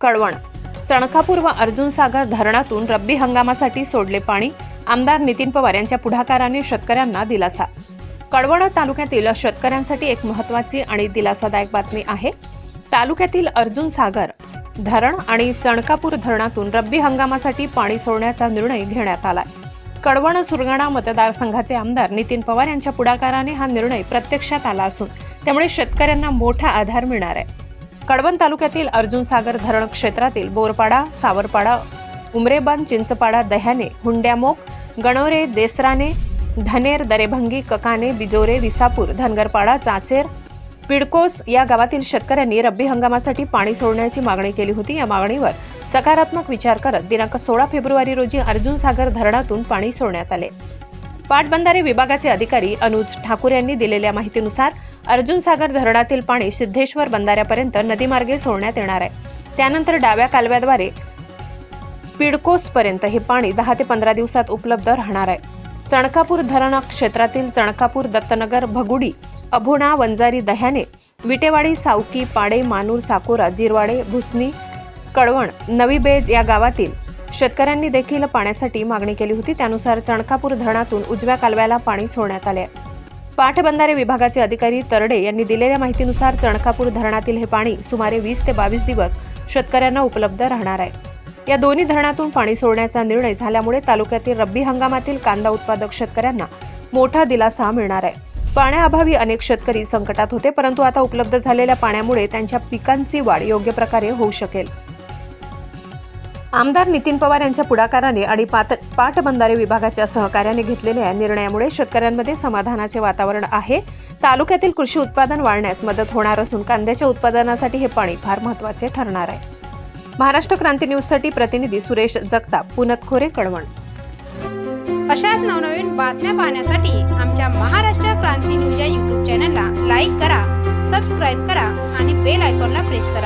कळवण. चणकापूर व अर्जुन सागर धरणातून रब्बी हंगामासाठी सोडले पाणी आमदार नितीन पवार यांच्या पुढाकाराने शेतकऱ्यांना दिलासा. कळवण तालुक्यातील शेतकऱ्यांसाठी एक महत्त्वाची आणि दिलासादायक बातमी आहे. तालुक्यातील अर्जुन सागर धरण आणि चणकापूर धरणातून रब्बी हंगामासाठी पाणी सोडण्याचा निर्णय घेण्यात आला कळवण सुरगाणा मतदारसंघाचे आमदार नितीन पवार यांच्या पुढाकाराने हा निर्णय प्रत्यक्षात आला असून त्यामुळे शेतकऱ्यांना मोठा आधार मिळणार आहे. कडवण तालुक्यातील अर्जुन सागर धरण क्षेत्रातील बोरपाडा सावरपाडा उमरेबन चिंचपाडा दह्याने हुंड्यामोक गणोरे देसराने धनेर दरेभंगी ककाने बिजोरे विसापूर धनगरपाडा चाचेर पिडकोस या गावातील शेतकऱ्यांनी रब्बी हंगामासाठी पाणी सोडण्याची मागणी केली होती. या मागणीवर सकारात्मक विचार करत दिनांक सोळा फेब्रुवारी रोजी अर्जुन सागर धरणातून पाणी सोडण्यात आले. पाटबंधारे विभागाचे अधिकारी अनुज ठाकूर यांनी दिलेल्या माहितीनुसार अर्जुन सागर धरणातील पाणी सिद्धेश्वर बंधाऱ्यापर्यंत नदीमार्गे सोडण्यात येणार आहे. त्यानंतर डाव्या कालव्याद्वारे पिडकोसपर्यंत हे पाणी दहा ते पंधरा दिवसात उपलब्ध राहणार आहे. चणकापूर धरण क्षेत्रातील चणकापूर दत्तनगर भगुडी अभुणा वंजारी दह्याने विटेवाडी सावकी पाडे मानूर साकोरा जिरवाडे भुसनी कळवण नवी बेज या गावातील शेतकऱ्यांनी देखील पाण्यासाठी मागणी केली होती. त्यानुसार चणकापूर धरणातून उजव्या कालव्याला पाणी सोडण्यात आले आहे. पाटबंधारे विभागाचे अधिकारी तरडे यांनी दिलेल्या माहितीनुसार चणकापूर धरणातील हे पाणी सुमारे वीस ते बावीस दिवस शेतकऱ्यांना उपलब्ध राहणार आहे. या दोन्ही धरणातून पाणी सोडण्याचा निर्णय झाल्यामुळे तालुक्यातील रब्बी हंगामातील कांदा उत्पादक शेतकऱ्यांना मोठा दिलासा मिळणार आहे. पाण्याअभावी अनेक शेतकरी संकटात होते परंतु आता उपलब्ध झालेल्या पाण्यामुळे त्यांच्या पिकांची वाढ योग्य प्रकारे होऊ शकेल. आमदार नितीन पवार यांच्या पुढाकाराने आणि पात पाटबंधारे विभागाच्या सहकार्याने घेतलेल्या या निर्णयामुळे शेतकऱ्यांमध्ये समाधानाचे वातावरण आहे. तालुक्यातील कृषी उत्पादन वाढण्यास मदत होणार असून कांद्याच्या उत्पादनासाठी हे पाणी फार महत्त्वाचे ठरणार आहे. महाराष्ट्र क्रांती न्यूजसाठी प्रतिनिधी सुरेश जगताप पुनतखोरे कळवण. अशाच नवनवीन बातम्या पाहण्यासाठी आमच्या महाराष्ट्र क्रांती न्यूज या यूट्यूब चॅनलला लाईक करा सबस्क्राईब करा आणि बेल आयकॉनला प्रेस करा.